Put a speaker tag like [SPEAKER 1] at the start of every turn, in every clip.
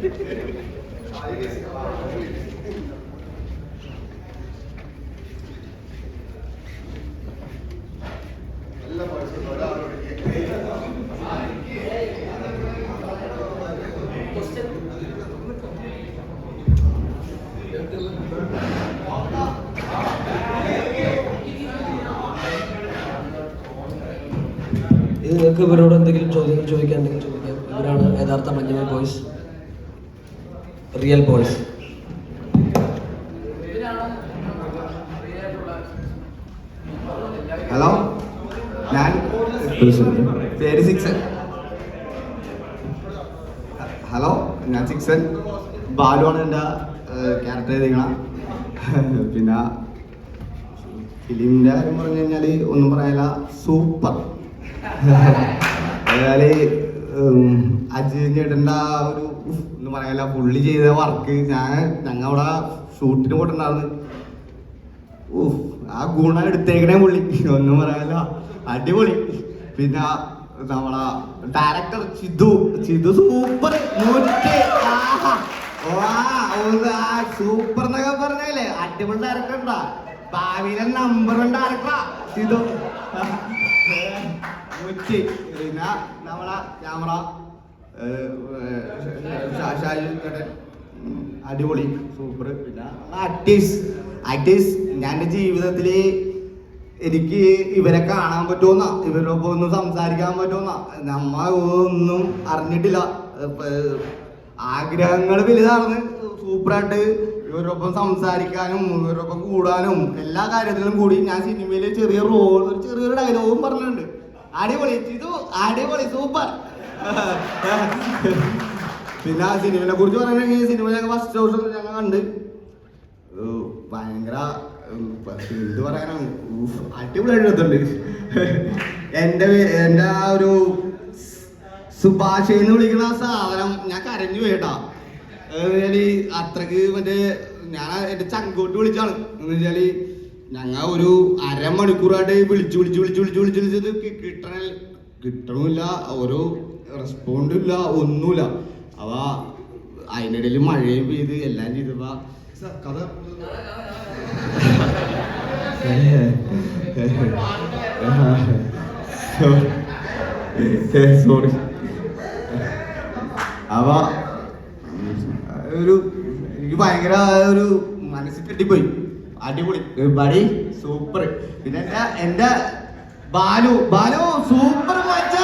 [SPEAKER 1] ഇത് നിങ്ങൾക്ക് ഇവരോട് എന്തെങ്കിലും ചോദ്യങ്ങൾ ചോദിക്കാൻ എന്തെങ്കിലും ചോദിക്കാം ഇവരാണ് യഥാർത്ഥ മഞ്ഞ ബോയ്സ്. Real boys.
[SPEAKER 2] ഹലോ? ഞാൻ പേര് സിക്സൻ. ഹലോ? ഞാൻ സിക്സൻ. ബാലുവാണ് എന്റെ ക്യാരക്ടർ ചെയ്തിരിക്കണം. പിന്നെ ഫിലിമിന്റെ കാര്യം പറഞ്ഞു കഴിഞ്ഞാൽ ഒന്നും പറയാനില്ല സൂപ്പർ. അതായത് അജിത് ചേട്ടന്റെ ആ ഒരു ഒന്നും പറയാനില്ല പുള്ളി ചെയ്ത വർക്ക് ഞാൻ ഞങ്ങൾ അവിടെ ഷൂട്ടിന് പോയിട്ടുണ്ടായിരുന്നു. ഊഹ്, ആ ഗുണം എടുത്തേക്കണേ പുള്ളി. ഒന്നും പറയാനില്ല. അടിപൊളി. പിന്നെ നമ്മളെ director Chithu. Chithu super super എന്നൊക്കെ പറഞ്ഞേ അടിപൊളി ഡയറക്ടർ ഉണ്ടാ? ഭാവിയിലെ നമ്പർ വൺ ഡയറക്ടറാ ചിതു. മുറ്റി പിന്നെ നമ്മളെ ക്യാമറ അടിപൊളി സൂപ്പർ പിന്നെ ആക്ടീസ് ആക്ടീസ് ഞാൻ ജീവിതത്തിൽ എനിക്ക് ഇവരെ കാണാൻ പറ്റുമെന്ന. ഇവരോടൊപ്പം ഒന്ന് സംസാരിക്കാൻ പറ്റുമെന്ന. നമ്മ ഒന്നും അറിഞ്ഞിട്ടില്ല. ആഗ്രഹങ്ങൾ വലുതാണ് സൂപ്പറായിട്ട് ഇവരൊപ്പം സംസാരിക്കാനും ഇവരൊപ്പം കൂടാനും എല്ലാ കാര്യത്തിലും കൂടി ഞാൻ സിനിമയിലെ ചെറിയ റോൾ ഒരു ചെറിയൊരു ഡയലോഗും പറഞ്ഞിട്ടുണ്ട്. അടിപൊളി ഇത് അടിപൊളി സൂപ്പർ പിന്നെ ആ സിനിമയെ കുറിച്ച് പറയുകയാണെങ്കിൽ സിനിമ ഞങ്ങൾ ഫസ്റ്റ് ഹൗസ് ഞങ്ങൾ കണ്ട്. ഭയങ്കര എന്ത് പറയാനാണ്? അടിപൊളി എഴുതുന്നുണ്ട് എടുത്തിട്ടുണ്ട്. എന്റെ എന്റെ ആ ഒരു സുഭാഷ് എന്ന് വിളിക്കുന്ന സാധനം ഞാൻ കരഞ്ഞു വെച്ചാൽ അത്രയ്ക്ക് മറ്റേ ഞാൻ എന്റെ ചങ്കോട്ട് വിളിച്ചാണ് എന്ന് വെച്ചാൽ ഞങ്ങ ഒരു അരമണിക്കൂറായിട്ട് വിളിച്ചു വിളിച്ചു വിളിച്ചു വിളിച്ചു വിളിച്ചു വിളിച്ചത് കിട്ടണ കിട്ടണില്ല. ഒരു റെസ്പോണ്ടും ഇല്ല ഒന്നുമില്ല. അവ അതിനിടയിൽ മഴയും പെയ്ത് എല്ലാം ചെയ്തപ്പോ കഥ സോറി അവ ഒരു എനിക്ക് ഭയങ്കര ഒരു മനസ്സിൽ കെട്ടിപ്പോയി. അടിപൊളി. Buddy super. പിന്നെ എന്റെ എന്റെ ബാലു. ബാലു സൂപ്പർ വാച്ച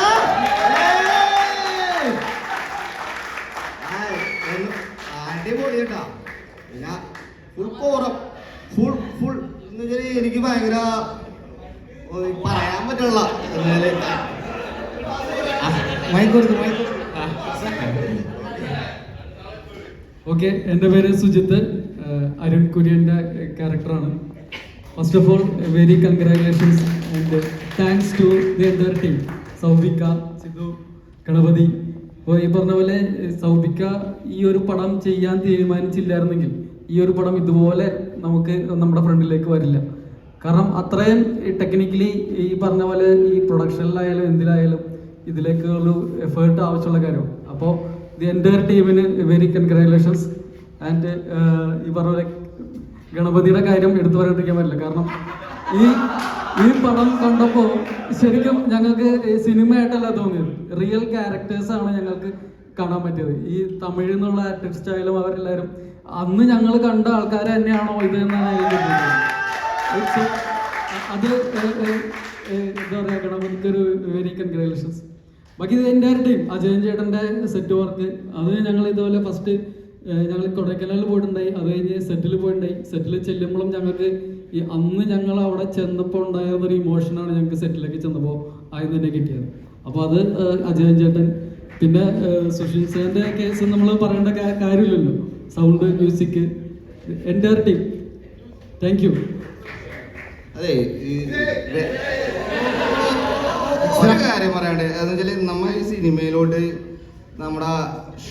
[SPEAKER 2] അടിപൊളി കേട്ടാ. പിന്നെ ഫുൾ കോറം. ഫുൾ ഫുൾ എന്ന് വെച്ചാൽ എനിക്ക് ഭയങ്കര പറയാൻ പറ്റുള്ള മൈക്ക് കൊടുത്തു മൈക്ക് കൊടുത്തു
[SPEAKER 3] ഓക്കെ എന്റെ പേര് സുജിത്ത്. അരുൺ കുര്യന്റെ ക്യാരക്ടറാണ്. First of all very congratulations and thanks to the entire team സൗബിക്ക Sidhu Ganapathi. അപ്പോൾ ഈ പറഞ്ഞ പോലെ സൗബിക്ക ഈ ഒരു പടം ചെയ്യാൻ തീരുമാനിച്ചില്ലായിരുന്നെങ്കിൽ ഈ ഒരു പടം ഇതുപോലെ നമുക്ക് നമ്മുടെ ഫ്രണ്ടിലേക്ക് വരില്ല. കാരണം അത്രയും ടെക്നിക്കലി ഈ പറഞ്ഞ പോലെ ഈ പ്രൊഡക്ഷനിലായാലും എന്തിലായാലും ഇതിലേക്ക് ഒരു എഫേർട്ട് ആവശ്യമുള്ള കാര്യമാണ്. അപ്പോൾ ദി എന്റയർ ടീമിന് വെരി കൺഗ്രാറ്റുലേഷൻസ് ആൻഡ് ഈ പറഞ്ഞ ഗണപതിയുടെ കാര്യം എടുത്തു പറയാണ്ടിരിക്കാൻ പറ്റില്ല. കാരണം ഈ ഈ പടം കണ്ടപ്പോൾ ശരിക്കും ഞങ്ങൾക്ക് സിനിമയായിട്ടല്ല തോന്നിയത്. റിയൽ ക്യാരക്ടേഴ്സ് ആണ് ഞങ്ങൾക്ക് കാണാൻ പറ്റിയത്. ഈ തമിഴിൽ നിന്നുള്ള ആർട്ടിസ്റ്റ് ആയാലും അവരെല്ലാവരും അന്ന് ഞങ്ങൾ കണ്ട ആൾക്കാർ തന്നെയാണോ ഇത് എന്നാണ് എനിക്ക് തോന്നിയത് അത് എന്താ പറയുക ഗണപതിക്കൊരു വെരി കൺഗ്രാറ്റുലേഷൻസ് ബാക്കി ഇത് എന്റെ ടീം അജയൻ ചേട്ടന്റെ സെറ്റ് വർക്ക് അത് ഞങ്ങൾ ഇതുപോലെ ഫസ്റ്റ് ഞങ്ങൾ കൊടൈക്കനാലിൽ പോയിട്ടുണ്ടായി അത് കഴിഞ്ഞ് സെറ്റിൽ പോയിട്ടുണ്ടായി സെറ്റിൽ ചെല്ലുമ്പോഴും ഞങ്ങൾക്ക് ഈ അന്ന് ഞങ്ങൾ അവിടെ ചെന്നപ്പോൾ ഉണ്ടായിരുന്ന ഒരു ഇമോഷനാണ് ഞങ്ങൾക്ക് സെറ്റിലേക്ക് ചെന്നപ്പോൾ ആദ്യം തന്നെ കിട്ടിയത് അപ്പോൾ അത് അജയൻ ചേട്ടൻ പിന്നെ സുഷിൻ സേന്റെ കേസ് നമ്മൾ പറയേണ്ട കാര്യമില്ലല്ലോ സൗണ്ട് മ്യൂസിക് എന്റെ ടീം താങ്ക് യു
[SPEAKER 2] അതെ ഒരു കാര്യം പറയാണ്ട്. എന്ന് വെച്ചാൽ നമ്മ ഈ സിനിമയിലോട്ട് നമ്മുടെ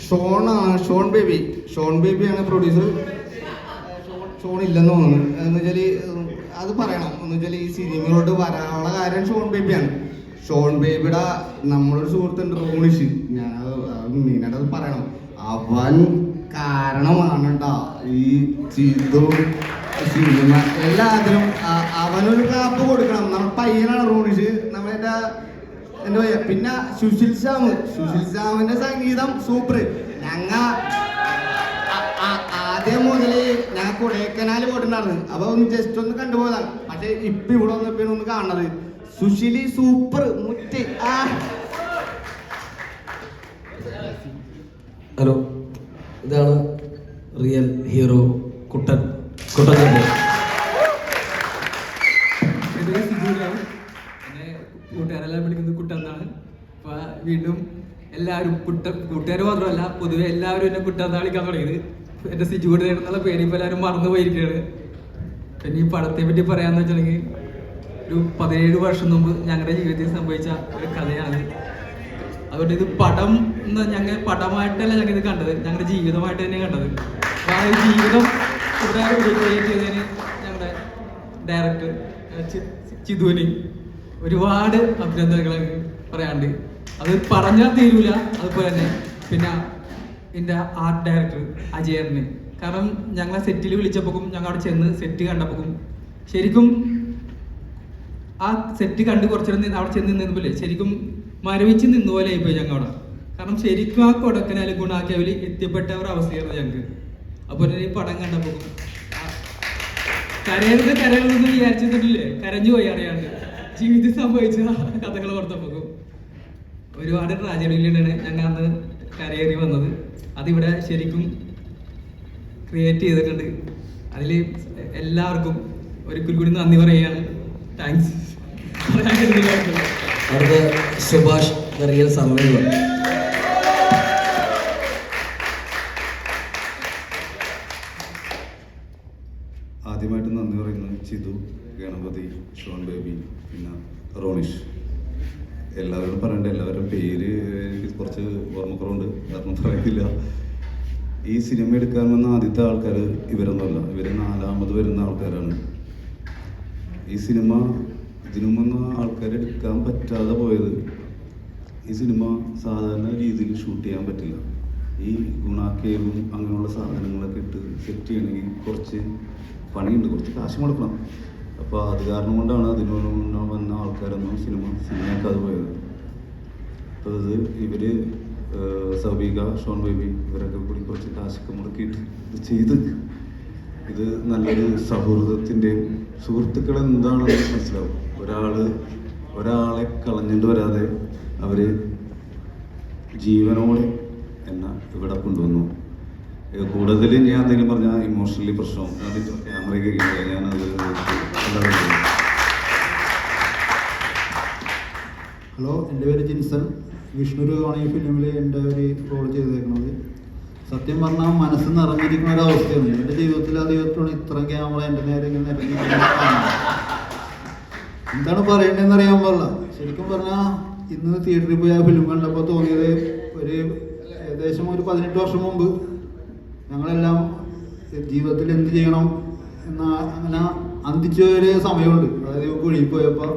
[SPEAKER 2] ഷോൺ ഷോൺ ബേബി. ഷോൺ ബേബിയാണ് പ്രൊഡ്യൂസർ ഷോൺ ഇല്ലെന്ന് തോന്നുന്നു. എന്ന് വെച്ചാൽ അത് പറയണം. എന്ന് വെച്ചാൽ ഈ സിനിമയിലോട്ട് വരാനുള്ള കാര്യം ഷോൺ ബേബിയാണ്. ഷോൺ ബേബിയുടെ നമ്മളൊരു സുഹൃത്തുണ്ട് റോണിഷ്. ഞാൻ അത് മെയിനായിട്ട് അത് പറയണം. അവൻ കാരണമാണ് ട്ടോ ഈ ചിതു സിനിമ. എല്ലാത്തിനും അവനൊരു കാപ്പ് കൊടുക്കണം. നമ്മുടെ പയ്യനാണ് റോണിഷ്. നമ്മുടെ എന്താ പറയാ പിന്നെ സുശീൽ ശ്യാമ്. സുശീൽ ശ്യാമിന്റെ സംഗീതം സൂപ്പർ. ഞങ്ങ ആദ്യം മുതൽ ഞാൻ കൊടൈക്കനാല് പോയിട്ടുണ്ടായിരുന്നു. അപ്പൊ ഒന്ന് ജസ്റ്റ് ഒന്ന് കണ്ടുപോയതാണ് പക്ഷെ ഇപ്പൊ ഇവിടെ വന്നപ്പോഴാണ് ഒന്ന് കാണുന്നത്. സുശീലി സൂപ്പർ. മുറ്റ്. ആ.
[SPEAKER 1] ഹലോ.
[SPEAKER 4] പൊതുവെ എല്ലാവരും എന്നെ കുട്ടെന്നാണ് വിളിക്കാൻ തുടങ്ങിയത്. എന്റെ സിജുവിടെ എന്നുള്ള പേര് ഇപ്പൊ എല്ലാവരും മറന്നു പോയിരിക്കുകയാണ്. പിന്നെ ഈ പടത്തെ പറ്റി പറയാന്ന് വെച്ചിട്ടുണ്ടെങ്കിൽ ഒരു പതിനേഴ് വർഷം മുമ്പ് ഞങ്ങളുടെ ജീവിതത്തിൽ സംഭവിച്ച ഒരു കഥയാണ്. അതുകൊണ്ട് ഇത് പടം എന്ന് ഞങ്ങൾ പടമായിട്ടല്ല ഞങ്ങൾ ഇത് കണ്ടത്. ഞങ്ങളുടെ ജീവിതമായിട്ട് തന്നെ കണ്ടത്. ആ ജീവിതം ഇവിടെ ചെയ്തതിന് ഞങ്ങളുടെ ഡയറക്ടർ ചിതുവിന് ഒരുപാട് അഭിനന്ദനങ്ങൾ പറയാണ്ട് അത് പറഞ്ഞാൽ തീരൂല അതുപോലെ തന്നെ. പിന്നെ എന്റെ ആർട്ട് ഡയറക്ടർ അജയറിന്. കാരണം ഞങ്ങളെ സെറ്റിൽ വിളിച്ചപ്പോഴും ഞങ്ങൾ അവിടെ ചെന്ന് സെറ്റ് കണ്ടപ്പോഴും ശരിക്കും ആ സെറ്റ് കണ്ട് കുറച്ചേരം നിന്ന് അവിടെ ചെന്ന് നിന്നപ്പോലെ ശരിക്കും മരവിച്ച് നിന്ന പോലെ ആയിപ്പോയി ഞങ്ങൾ അവിടെ കാരണം ശരിക്കും ആ കൊടക്കനാൽ ഗുണാക്കിയവര് എത്തിപ്പെട്ട ഒരു അവസ്ഥയായിരുന്നു ഞങ്ങൾക്ക്. അപ്പോൾ ഈ പടം കണ്ടപ്പോൾ കരയരുത് കരയരുതെന്ന് വിചാരിച്ചിട്ടില്ലേ? കരഞ്ഞു പോയി അറിയാണ്ട്. ജീവിതത്തിൽ സംഭവിച്ച കഥകൾ ഓർത്തപ്പോൾ ഒരുപാട് ട്രാജഡിയിലാണ് ഞങ്ങൾ അന്ന് കരയേറി വന്നത്. അതിവിടെ ശരിക്കും ക്രിയേറ്റ് ചെയ്തിട്ടുണ്ട്. അതിൽ എല്ലാവർക്കും ഒരിക്കൽ കൂടി നന്ദി പറയുകയാണ്. താങ്ക്സ്
[SPEAKER 1] അടുത്ത സുഭാഷ് ദ റിയൽ സമ്മേളനം
[SPEAKER 5] ആദ്യമായിട്ട് നന്ദി പറയുന്നത് ചിതു ഗണപതി ഷോൺ ബേബി പിന്നെ റോണിഷ്. എല്ലാവരോടും പറയണ്ട എല്ലാവരുടെ പേര് എനിക്ക് കുറച്ച് ഓർമ്മക്കുറവുണ്ട് കാരണം പറയുന്നില്ല ഈ സിനിമ എടുക്കാൻ വന്ന ആദ്യത്തെ ആൾക്കാർ ഇവരൊന്നുമല്ല ഇവർ നാലാമത് വരുന്ന ആൾക്കാരാണ്. ഈ സിനിമ ഇതിനു മുന്ന ആൾക്കാർ എടുക്കാൻ പറ്റാതെ പോയത് ഈ സിനിമ സാധാരണ രീതിയിൽ ഷൂട്ട് ചെയ്യാൻ പറ്റില്ല. ഈ ഗുണാക്കേവും അങ്ങനെയുള്ള സാധനങ്ങളൊക്കെ ഇട്ട് സെറ്റ് ചെയ്യണമെങ്കിൽ കുറച്ച് പണിയുണ്ട് കുറച്ച് കാശ് മുടക്കണം. അപ്പോൾ അത് കാരണം കൊണ്ടാണ് അതിന് മുന്നേ വന്ന ആൾക്കാരൊന്നും സിനിമ സിനിമയാക്കാതെ പോയത്. അപ്പോൾ ഇവർ ഏഹ്, സബീക ഷോൺ ബേബി ഇവരൊക്കെ കൂടി കുറച്ച് കാശൊക്കെ മുടക്കിയിട്ട് ഇത് ചെയ്ത് ഇത് നല്ലൊരു സൗഹൃദത്തിന്റെയും സുഹൃത്തുക്കൾ എന്താണെന്ന് മനസ്സിലാവും. ഒരാൾ ഒരാളെ കളഞ്ഞിട്ട് വരാതെ അവർ ജീവനോടെ എന്നെ ഇവിടെ കൊണ്ടുവന്നു. കൂടുതൽ ഞാൻ എന്തെങ്കിലും പറഞ്ഞാൽ ഇമോഷണലി പ്രശ്നം അത് ക്യാമറ കഴിക്കില്ല ഞാനത്
[SPEAKER 6] ഹലോ എന്റെ പേര് ജിൻസൺ. വിഷ്ണുരുവാണ് ഈ ഫിലിമിൽ എന്റെ ഒരു റോൾ ചെയ്തേക്കുന്നത്. സത്യം പറഞ്ഞാൽ മനസ്സ് നിറഞ്ഞിരിക്കുന്ന ഒരു അവസ്ഥയാണ്. എന്റെ ജീവിതത്തിൽ ആ ദൈവത്തിലാണ് ഇത്ര ക്യാമറ എന്റെ നേരെ ഇങ്ങനെ. എന്താണ് പറയേണ്ടതെന്ന് അറിയാൻ പാടില്ല. ശരിക്കും പറഞ്ഞാൽ ഇന്ന് തിയേറ്ററിൽ പോയി ആ ഫിലിം കണ്ടപ്പോൾ തോന്നിയത് ഒരു ഏകദേശം ഒരു പതിനെട്ട് വർഷം മുമ്പ് ഞങ്ങളെല്ലാം ജീവിതത്തിൽ എന്ത് ചെയ്യണം എന്ന അങ്ങനെ അന്തിച്ച ഒരു സമയമുണ്ട്. അതായത് കുഴിയിൽ പോയപ്പോൾ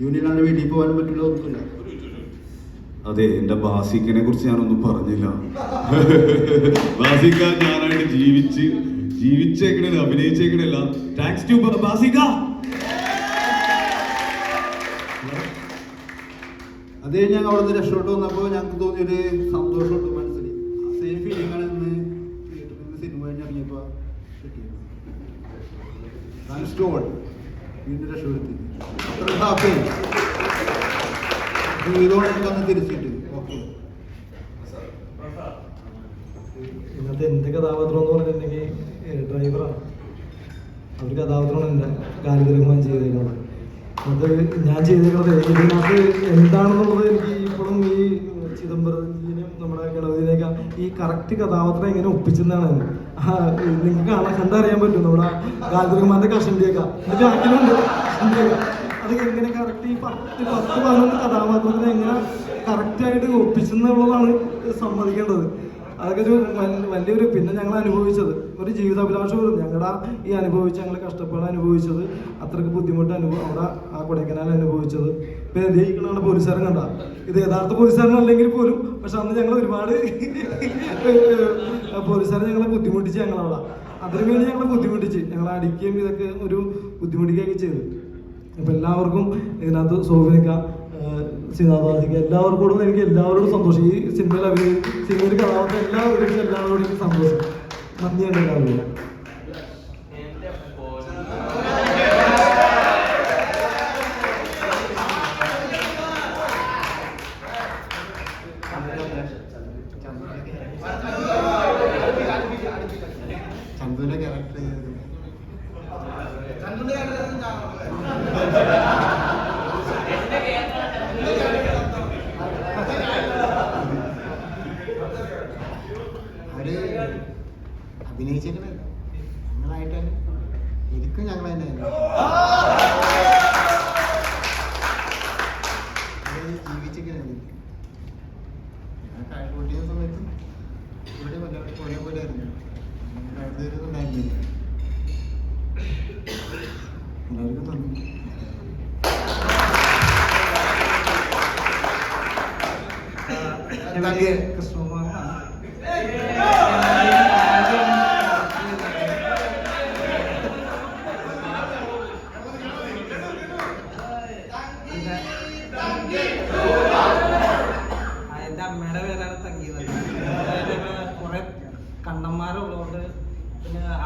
[SPEAKER 6] ജോലിയില്ലാണ്ട് വീട്ടിൽ പോകാനും പറ്റില്ല ഒന്നുമില്ല.
[SPEAKER 5] അതെ എന്റെ ബാസിക്കിനെ കുറിച്ച് ഞാനൊന്നും പറഞ്ഞില്ല. ബാസിക്ക ഞാനായിട്ട് ജീവിച്ച് ജീവിച്ചേക്കണേ അഭിനയിച്ചേക്കണല്ല താങ്ക്സ് ടു ബാസിക്ക!
[SPEAKER 6] അത് കഴിഞ്ഞ് ഞങ്ങൾ അവിടെ നിന്ന് രക്ഷപ്പെട്ട് വന്നപ്പോൾ ഞങ്ങൾക്ക് തോന്നിയൊരു സന്തോഷമുണ്ട്. ഓൾ വീണ്ടും രക്ഷപ്പെടുത്തി തിരിച്ചിട്ട്.
[SPEAKER 7] ഇന്നത്തെ എന്ത് കഥാപാത്രം എന്ന് പറഞ്ഞിട്ടുണ്ടെങ്കിൽ ഡ്രൈവറാണ് അവർ കഥാപാത്രമാണ് എന്റെ കാര്യഗ്രഹം ചെയ്തേക്കുന്നത് അത് ഞാൻ ചെയ്തേക്കുന്നത് ഇതിനകത്ത് എന്താണെന്നുള്ളത് എനിക്ക് ഇപ്പോഴും ഈ ഗണപതിനെയൊക്കെ ഈ കറക്റ്റ് കഥാപാത്രം എങ്ങനെ ഒപ്പിച്ചെന്നാണ്. നിങ്ങൾക്ക് കാണാൻ കണ്ടറിയാൻ പറ്റും? നമ്മുടെ റഹ്മാന്റെ കഷണ്ടിയൊക്കെ എന്നിട്ട് അത് എങ്ങനെ കറക്റ്റ് ഈ പത്ത് പത്ത് പതിനൊന്ന് കഥാപാത്രത്തിന് എങ്ങനെ കറക്റ്റായിട്ട് ഒപ്പിച്ചെന്നുള്ളതാണ് സമ്മതിക്കേണ്ടത്. അതൊക്കെ ഒരു വലിയൊരു പിന്നെ ഞങ്ങൾ അനുഭവിച്ചത്. ഒരു ജീവിതാഭിലാഷം ഞങ്ങളുടെ ഈ അനുഭവിച്ച് ഞങ്ങൾ കഷ്ടപ്പാട് അനുഭവിച്ചത്. അത്രയ്ക്ക് ബുദ്ധിമുട്ട് അനുഭവം അവിടെ ആ കൊടൈക്കനാൽ അനുഭവിച്ചത്. ഇപ്പൊ ജയിക്കണ പോലീസുകാരൻ കണ്ട ഇത് യഥാർത്ഥ പോലീസുകാരനല്ലെങ്കിൽ പോലും പക്ഷെ അന്ന് ഞങ്ങൾ ഒരുപാട് പോലീസുകാരെ ഞങ്ങളെ ബുദ്ധിമുട്ടിച്ച് ഞങ്ങളവിടെ. അതിനു വേണ്ടി ഞങ്ങളെ ബുദ്ധിമുട്ടിച്ച്. ഞങ്ങൾ അടിക്കുകയും ഇതൊക്കെ ഒരു ബുദ്ധിമുട്ടിക്കുകയൊക്കെ ചെയ്തു. അപ്പൊ എല്ലാവർക്കും ഇതിനകത്ത് സോഫിനിക്ക സിനാദാദിക്ക് എല്ലാവർക്കോടും എനിക്ക് എല്ലാവരോടും സന്തോഷം. ഈ സിനിമയിൽ അഭിനയിച്ച് സിനിമയിൽ കഥാപാത്രം എല്ലാവരോടും എല്ലാവരോടും എനിക്ക് സന്തോഷം. നന്ദിയുണ്ട് എല്ലാവരോടും
[SPEAKER 2] ചന്തുവിന്റെ ക്യാരക്ടർ അവർ അഭിനയിച്ചേക്കണേ ഞങ്ങളായിട്ട് തന്നെ എനിക്കും ഞങ്ങൾ തന്നെ ജീവിച്ചേക്കണേ ഞാൻ കാഴ്ച സമയത്ത് ഇവിടെ വല്ലവരും ഒരേപോലെ ആയിരുന്നു ഉണ്ടായിരുന്നില്ല. എല്ലാവർക്കും നന്ദി.
[SPEAKER 8] എന്റെ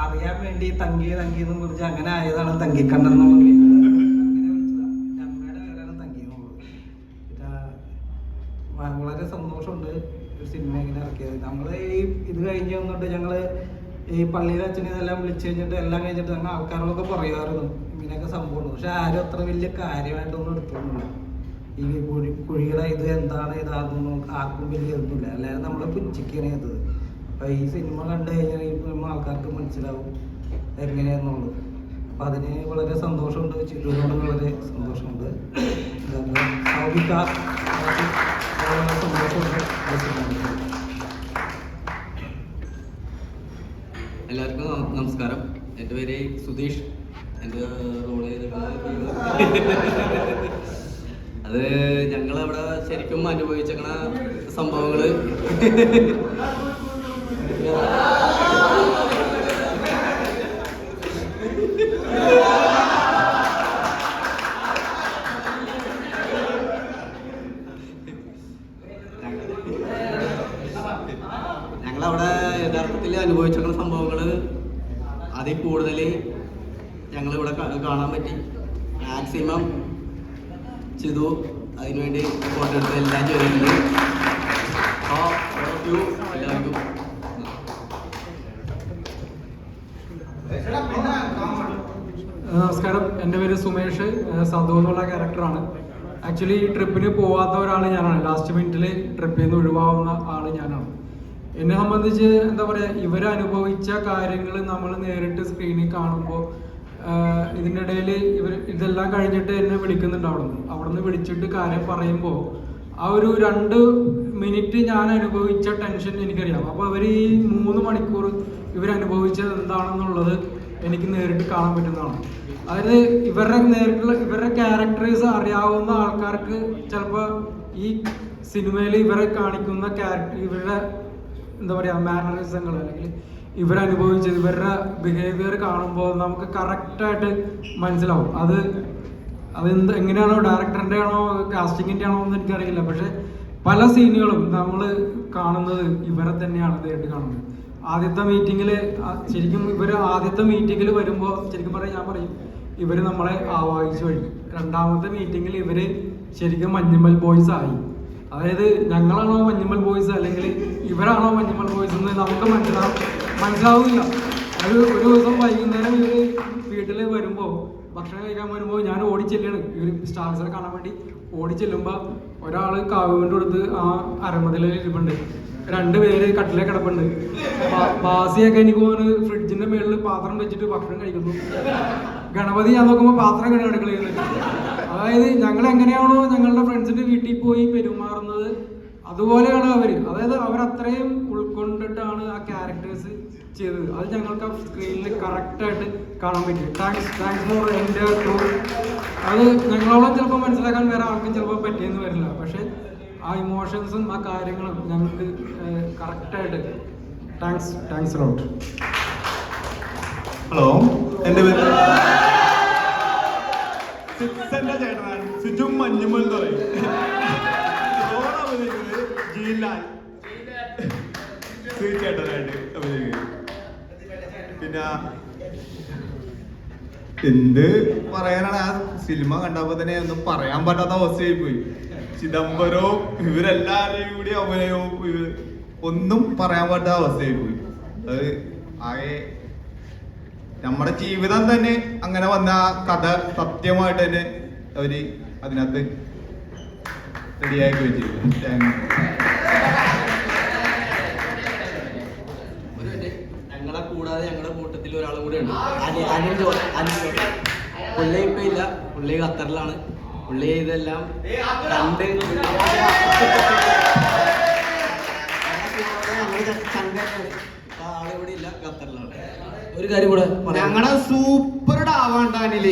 [SPEAKER 8] അറിയാൻ വേണ്ടി തങ്കി തങ്കി എന്നും കുറിച്ച് അങ്ങനെ ആയതാണ് തങ്കിക്കണ്ണൻ എന്നുള്ള പേര് അങ്ങനെ വിളിച്ചതാ. എന്റെ അമ്മയുടെ തങ്കി എന്നുള്ളത് വളരെ സന്തോഷമുണ്ട് ഒരു സിനിമ ഇങ്ങനെ ഇറക്കിയത്. നമ്മൾ ഈ ഇത് കഴിഞ്ഞ് വന്നിട്ട് ഞങ്ങൾ ഈ പള്ളിയിലെ അച്ഛനെ ഇതെല്ലാം വിളിച്ചു കഴിഞ്ഞിട്ട് എല്ലാം കഴിഞ്ഞിട്ട് ഞങ്ങൾ ആൾക്കാരോടൊക്കെ പറയുമായിരുന്നു. ഇങ്ങനെയൊക്കെ സംഭവമുണ്ട്. പക്ഷെ ആരും അത്ര വലിയ കാര്യമായിട്ടൊന്നും എടുത്തൊന്നുമില്ല. ഈ കുഴി കുഴിയുടെ ഇത് എന്താണ് ഇതാകുന്നു ആർക്കും വലിയ ഇതൊന്നുമില്ല. അല്ലാതെ നമ്മളെ പുഞ്ചിക്കാണ് ചെയ്തത്. അപ്പൊ ഈ സിനിമ കണ്ടു കഴിഞ്ഞാൽ ഈ ആൾക്കാർക്ക് മനസ്സിലാവും എങ്ങനെയാന്നുള്ളത്. അപ്പൊ അതിന് വളരെ സന്തോഷമുണ്ട് ചിറ്റൂരിനോട് വളരെ സന്തോഷമുണ്ട്.
[SPEAKER 9] എല്ലാവർക്കും നമസ്കാരം. എന്റെ പേര് സുധീഷ്. എന്റെ റോൾ അത് ഞങ്ങളവിടെ ശരിക്കും അനുഭവിച്ചേക്കണ സംഭവങ്ങൾ. ഞങ്ങളവിടെ യഥാർത്ഥത്തിൽ അനുഭവിച്ചിട്ടുള്ള സംഭവങ്ങൾ അതിൽ കൂടുതൽ ഞങ്ങളിവിടെ കാണാൻ പറ്റി.
[SPEAKER 10] നമസ്കാരം. എന്റെ പേര് സുമേഷ്. സന്തോഷമുള്ള എന്നുള്ള ക്യാരക്ടറാണ്. ആക്ച്വലി ട്രിപ്പിന് പോവാത്ത ഒരാൾ ഞാനാണ്. ലാസ്റ്റ് മിനിറ്റിൽ ട്രിപ്പിൽ നിന്ന് ഒഴിവാവുന്ന ആൾ ഞാനാണ്. എന്നെ സംബന്ധിച്ച് എന്താ പറയുക ഇവർ അനുഭവിച്ച കാര്യങ്ങൾ നമ്മൾ നേരിട്ട് സ്ക്രീനിൽ കാണുമ്പോൾ ഇതിന്റെ ഇടയിൽ ഇവർ ഇതെല്ലാം കഴിഞ്ഞിട്ട് എന്നെ വിളിക്കുന്നുണ്ട് അവിടെ നിന്ന് അവിടെ നിന്ന് വിളിച്ചിട്ട് കാര്യം പറയുമ്പോൾ ആ ഒരു രണ്ട് മിനിറ്റ് ഞാൻ അനുഭവിച്ച ടെൻഷൻ എനിക്കറിയാം. അപ്പോൾ അവർ ഈ മൂന്ന് മണിക്കൂർ ഇവർ അനുഭവിച്ചത് എന്താണെന്നുള്ളത് എനിക്ക് നേരിട്ട് കാണാൻ പറ്റുന്നതാണ്. അതായത് ഇവരുടെ നേരിട്ടുള്ള ഇവരുടെ ക്യാരക്ടേഴ്സ് അറിയാവുന്ന ആൾക്കാർക്ക് ചിലപ്പോൾ ഈ സിനിമയിൽ ഇവരെ കാണിക്കുന്ന ക്യാരക്ടർ ഇവരുടെ എന്താ പറയുക മാനറിസങ്ങൾ അല്ലെങ്കിൽ ഇവരനുഭവിച്ചത് ഇവരുടെ ബിഹേവിയർ കാണുമ്പോൾ നമുക്ക് കറക്റ്റായിട്ട് മനസ്സിലാവും. അത് അതെന്ത് എങ്ങനെയാണോ ഡയറക്ടറിന്റെ ആണോ കാസ്റ്റിങ്ങിന്റെ ആണോ എന്ന് എനിക്കറിയില്ല. പക്ഷെ പല സീനുകളും നമ്മൾ കാണുന്നത് ഇവരെ തന്നെയാണ് നേരിട്ട് കാണുന്നത്. ആദ്യത്തെ മീറ്റിങ്ങിൽ ശരിക്കും ഇവർ ആദ്യത്തെ മീറ്റിങ്ങിൽ വരുമ്പോൾ ശരിക്കും പറയാൻ ഞാൻ പറയും ഇവർ നമ്മളെ ആവാഹിച്ചു കഴിഞ്ഞു രണ്ടാമത്തെ മീറ്റിങ്ങിൽ ഇവർ ശരിക്കും മഞ്ഞുമ്മൽ ബോയ്സ് ആയി. അതായത് ഞങ്ങളാണോ മഞ്ഞുമ്മൽ ബോയ്സ് അല്ലെങ്കിൽ ഇവരാണോ മഞ്ഞുമ്മൽ ബോയ്സ് എന്ന് നമുക്ക് മനസ്സിലാവും മനസ്സിലാവില്ല. ഒരു ഒരു ദിവസം വൈകുന്നേരം ഇവർ വീട്ടിൽ വരുമ്പോൾ ഭക്ഷണം കഴിക്കാൻ വരുമ്പോൾ ഞാൻ ഓടിച്ചെല്ലാണ് ഇവർ സ്റ്റാർസിനെ കാണാൻ വേണ്ടി ഓടിച്ചെല്ലുമ്പോൾ ഒരാൾ കാവുകൊണ്ട് കൊടുത്ത് ആ അരമതിൽ ഇരിപ്പുണ്ട്. രണ്ട് പേര് കട്ടിലെ കിടപ്പുണ്ട്. ബാസിയൊക്കെ എനിക്ക് പോകുന്നത് ഫ്രിഡ്ജിന്റെ മേളിൽ പാത്രം വെച്ചിട്ട് ഭക്ഷണം കഴിക്കുന്നു. ഗണപതി ഞാൻ നോക്കുമ്പോൾ പാത്രം കണി അടുക്കളയിൽ അതായത് ഞങ്ങൾ എങ്ങനെയാണോ ഞങ്ങളുടെ ഫ്രണ്ട്സിന്റെ വീട്ടിൽ പോയി പെരുമാറുന്നത് അതുപോലെയാണ് അവർ. അതായത് അവർ അത്രയും ഉൾക്കൊണ്ടിട്ടാണ് ആ ക്യാരക്ടേഴ്സ് ചെയ്തത്. അത് ഞങ്ങൾക്ക് ആ സ്ക്രീനിൽ കറക്റ്റായിട്ട് കാണാൻ പറ്റി താങ്ക്സ് താങ്ക്സ് ഫോർ എന്റെ അത് ഞങ്ങളോളം ചിലപ്പോൾ മനസ്സിലാക്കാൻ വേറെ ആൾക്കും ചിലപ്പോൾ പറ്റിയെന്ന് വരില്ല. പക്ഷേ ആ ഇമോഷൻസും ആ കാര്യങ്ങളും ഞങ്ങൾക്ക് കറക്റ്റായിട്ട് താങ്ക്സ് താങ്ക്സ് ലോട്ട്
[SPEAKER 11] ഹലോ എന്റെ പേര് സിക്സന്റെ ചേട്ടനാണ്. പിന്നെ എന്ത് പറയാനാണ്? ആ സിനിമ കണ്ടപ്പോ തന്നെ ഒന്നും പറയാൻ പറ്റാത്ത അവസ്ഥയായി പോയി ചിദംബരവും ഇവരെല്ലാവരെയും കൂടി അഭിനയവും ഒന്നും പറയാൻ പറ്റാത്ത അവസ്ഥയായി പോയി. അത് ആകെ നമ്മുടെ ജീവിതം തന്നെ അങ്ങനെ വന്ന ആ കഥ സത്യമായിട്ട് തന്നെ അവർ അതിനകത്ത്
[SPEAKER 9] റെഡിയാക്കി വെച്ചിരുന്നു ഞങ്ങളെ കൂടാതെ ഞങ്ങളുടെ കൂട്ടത്തിൽ ഒരാളും കൂടെ ഉണ്ട്. പുള്ളി ഇപ്പൊ ഇല്ല. പുള്ളി ഖത്തറിലാണ്. പുള്ളി ഇതെല്ലാം കണ്ട് ആളിവിടെ ഇല്ല ഖത്തറിലാണ്.
[SPEAKER 12] ഒരു കാര്യം കൂടെ ഞങ്ങളെ
[SPEAKER 11] ഞങ്ങളുടെ സൂപ്പർ ഡാവാണ്ടാനിൽ